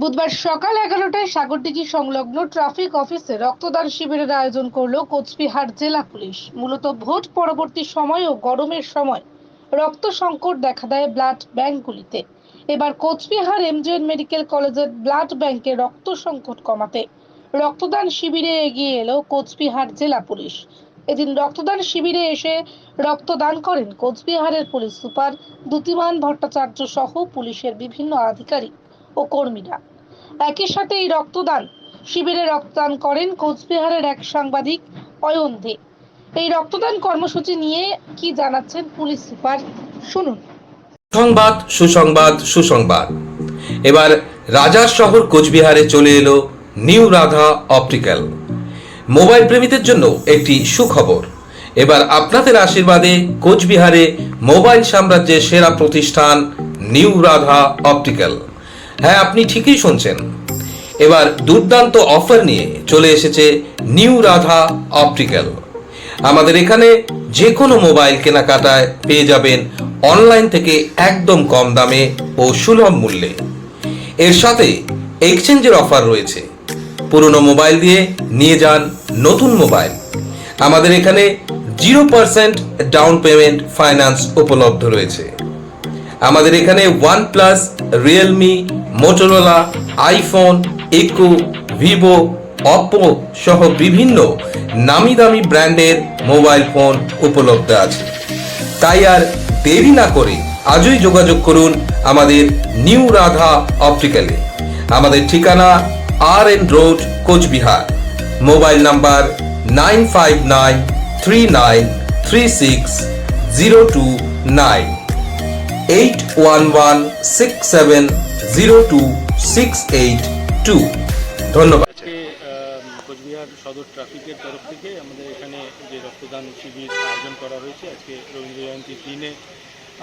বুধবার সকাল এগারোটায় সাগরদিঘি সংলগ্ন ট্রাফিক অফিসে রক্তদান শিবিরের আয়োজন করল কোচবিহার জেলা পুলিশ। মূলত ভোট পরবর্তী সময় ও গরমের সময় রক্ত সংকট দেখা দেয় ব্লাড ব্যাংকগুলিতে এবার কোচবিহার এমজেএন মেডিকেল কলেজের ব্লাড ব্যাংকে রক্ত সংকট কমাতে রক্তদান শিবিরে এগিয়ে এলো কোচবিহার জেলা পুলিশ। এদিন রক্তদান শিবিরে এসে রক্তদান করেন কোচবিহারের পুলিশ সুপার দ্যুতিমান ভট্টাচার্য সহ পুলিশের বিভিন্ন আধিকারিক ও কর্মীরা। একই সাথে এই রক্তদান শিবিরে রক্তদান করেন কোচবিহারের এক সাংবাদিক অয়ন দে। এই রক্তদান কর্মসূচি নিয়ে কি জানাচ্ছেন পুলিশ সুপার? শুনুন। সংবাদ সুসংবাদ সুসংবাদ। এবার রাজার শহর কোচবিহারে চলে এলো নিউ রাধা অপটিক্যাল। মোবাইল প্রেমীদের জন্য একটি সুখবর। এবার আপনাদের আশীর্বাদে কোচবিহারে মোবাইল সাম্রাজ্যের সেরা প্রতিষ্ঠান নিউ রাধা অপটিক্যাল। হ্যাঁ আপনি ঠিকই শুনছেন। এবার দুর্দান্ত অফার নিয়ে চলে এসেছে নিউ রাধা অপটিক্যাল আমাদের এখানে যে কোনো মোবাইল কেনাকাটায় পেয়ে যাবেন অনলাইন থেকে একদম কম দামে ও সুলভ মূল্যে। এর সাথে এক্সচেঞ্জের অফার রয়েছে। পুরনো মোবাইল দিয়ে নিয়ে যান নতুন মোবাইল আমাদের এখানে zero percent down payment finance উপলব্ধ রয়েছে। আমাদের এখানে OnePlus realme Motorola iPhone iQOO Vivo Oppo সহ বিভিন্ন নামি দামি ব্র্যান্ডের মোবাইল ফোন উপলব্ধ আছে। তাই আর দেরি না করে আজই যোগাযোগ করুন আমাদের নিউ রাধা অপটিক্যালে আমাদের ঠিকানা R N road, Cooch Behar. Mobile number nine five nine three nine three six zero two nine. Eight one one six seven zero two six eight two ধন্যবাদ। কোচবিহার সদর ট্রাফিকের তরফ থেকে আমাদের এখানে যে রক্তদান শিবির আয়োজন করা হয়েছে, আজকে রবীন্দ্র জয়ন্তীর দিনে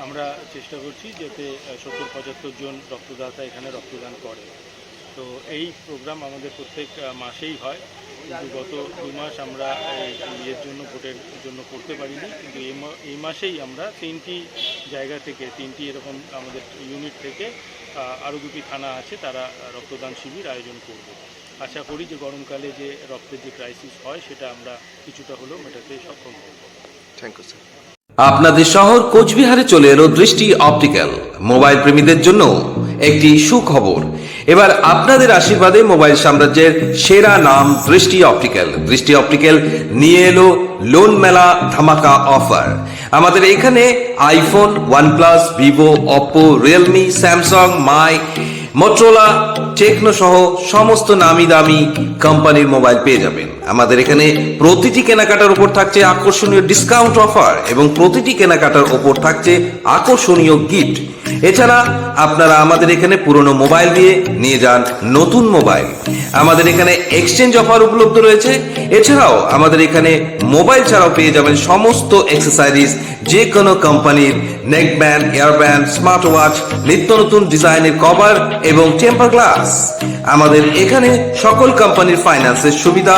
আমরা চেষ্টা করছি যাতে সত্তর পঁচাত্তর জন রক্তদাতা এখানে রক্তদান করে। তো এই প্রোগ্রাম আমাদের প্রত্যেক মাসেই হয়। কিন্তু গত দু মাস আমরা ইয়ের জন্য ভোটের জন্য করতে পারিনি। কিন্তু এই মাসেই আমরা তিনটি জায়গা থেকে তিনটি এরকম আমাদের ইউনিট থেকে আরও দুটি থানা আছে তারা রক্তদান শিবির আয়োজন করবে। আশা করি যে গরমকালে যে রক্তের যে ক্রাইসিস হয় সেটা আমরা কিছুটা হলেও মেটাতে সক্ষম হব। থ্যাংক ইউ স্যার আপনাদের শহর কোচবিহারে চলে এলো দৃষ্টি অপটিক্যাল। মোবাইল প্রেমীদের জন্য একটি সুখবর। এবার আপনাদের আশীর্বাদে মোবাইল সাম্রাজ্যের সেরা নাম দৃষ্টি অপটিক্যাল। দৃষ্টি অপটিক্যাল নিয়ে এলো লোন মেলা ধামাকা অফার। আমাদের এখানে iPhone, OnePlus, Vivo, Oppo, realme, Samsung, Mi, Motorola, Tecno সহ সমস্ত নামি দামি কোম্পানির মোবাইল পেয়ে যাবেন। আমাদের এখানে প্রতিটি কেনাকাটার উপর থাকছে আকর্ষণীয় ডিসকাউন্ট অফার এবং প্রতিটি কেনাকাটার উপর থাকছে আকর্ষণীয় গিফট এছাড়া আপনারা আমাদের এখানে পুরনো মোবাইল দিয়ে নিয়ে যান নতুন মোবাইল। আমাদের এখানে এক্সচেঞ্জ অফার উপলব্ধ রয়েছে। এছাড়াও আমাদের এখানে মোবাইল ছাড়াও পেয়ে যাবেন সমস্ত এক্সেসারিজ যে কোনো কোম্পানির neck band air band smart watch নিত্য নতুন ডিজাইনের কভার এবং টেম্পার গ্লাস আমাদের এখানে সকল কোম্পানির ফাইন্যান্সের সুবিধা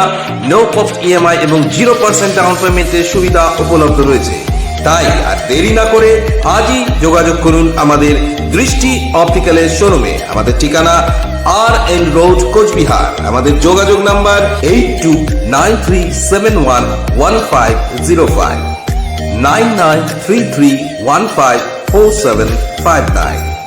নো কস্ট ইএমআই এবং জিরো পার্সেন্ট ডাউন পেমেন্টের সুবিধা উপলব্ধ রয়েছে। তাই আর দেরি না করে আজই যোগাযোগ করুন আমাদের দৃষ্টি অপটিক্যালের শোরুমে। আমাদের ঠিকানা আর এন রোড, কোচবিহার। আমাদের যোগাযোগ number eight two nine three seven one one five zero five nine nine three three one five four seven five nine.